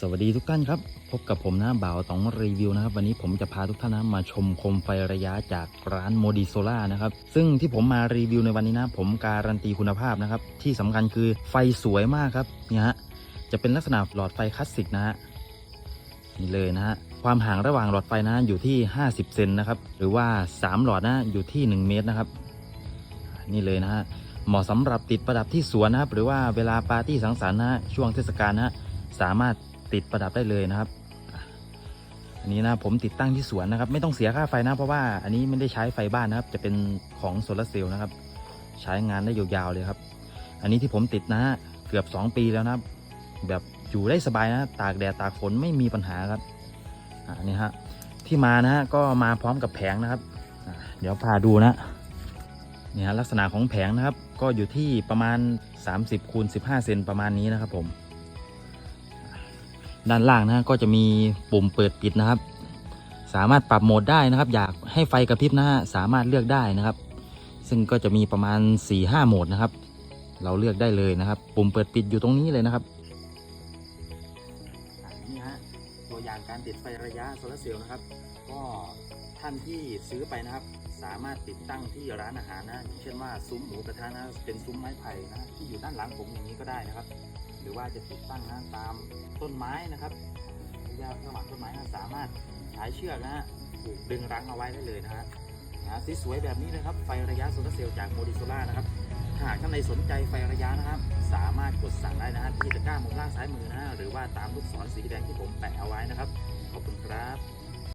สวัสดีทุกท่านครับ พบกับผมนะบ่าวตองรีวิวนะครับ วันนี้ผมจะพาทุกท่านนะมาชมโคมไฟระยะจากร้านโมดิโซล่านะครับ ซึ่งที่ผมมารีวิวในวันนี้นะ ผมการันตีคุณภาพนะครับ ที่สำคัญคือไฟสวยมากครับเนี่ยฮะจะเป็นลักษณะหลอดไฟคลาสสิกนะฮะนี่เลยนะฮะความห่างระหว่างหลอดไฟนะอยู่ที่ 50 เซนนะครับ หรือว่า 3 หลอดนะอยู่ที่ 1 เมตรนะครับ นี่เลยนะฮะเหมาะสำหรับติดประดับที่สวนนะครับ หรือว่าเวลาปาร์ตี้สังสรรค์นะฮะช่วงเทศกาลนะฮะสามารถ ติดประดับได้เลยนะครับ อันนี้นะผมติดตั้งที่สวนนะครับ ไม่ต้องเสียค่าไฟนะเพราะว่าอันนี้ไม่ได้ใช้ไฟบ้านนะครับ จะเป็นของโซลาร์เซลล์นะครับ ใช้งานได้ยาวๆเลยครับ อันนี้ที่ผมติดนะฮะเกือบ 2 ปีแล้วนะครับ แบบอยู่ได้สบายนะ ตากแดดตากฝนไม่มีปัญหาครับอ่านี่ฮะที่มานะฮะก็มาพร้อมกับแผงนะครับเดี๋ยวพาดูนะเนี่ยฮะลักษณะของแผงนะครับ ก็อยู่ที่ประมาณ 30คูณ15 เซนประมาณนี้นะครับผม ด้านล่างนะก็จะมีปุ่มเปิดปิดนะครับ สามารถปรับโหมดได้นะครับ อยากให้ไฟกระพริบนะฮะสามารถเลือกได้นะครับ ซึ่งก็จะมีประมาณ4-5โหมดนะครับ เราเลือกได้เลยนะครับ ปุ่มเปิดปิดอยู่ตรงนี้เลยนะครับนี่ฮะตัวอย่างการติดไฟระยะโซลาร์เซลล์นะครับ ก็ ท่านที่ซื้อไปนะครับ สามารถติดตั้งที่ร้านอาหารนะอย่างเช่นว่าซุ้มหมูกระทะนะเป็นซุ้มไม้ไผ่นะที่อยู่ด้านหลังผมอย่างนี้ก็ได้นะครับ หรือว่าจะติดตั้งนะตามต้นไม้นะครับระยะระหว่างต้นไม้นะสามารถใช้เชือกนะฮะผูกดึงรั้งเอาไว้ได้เลยนะฮะนะสวยแบบนี้นะครับ ไฟระยะโซลาร์เซลล์จากโมดิโซล่านะครับถ้าหากท่านใดสนใจไฟระยะนะครับ สามารถกดสั่งได้นะฮะที่ตะกร้ามุมล่างซ้ายมือนะฮะหรือว่าตามลูกศรสีแดงที่ผมแปะเอาไว้นะครับ ขอบคุณครับ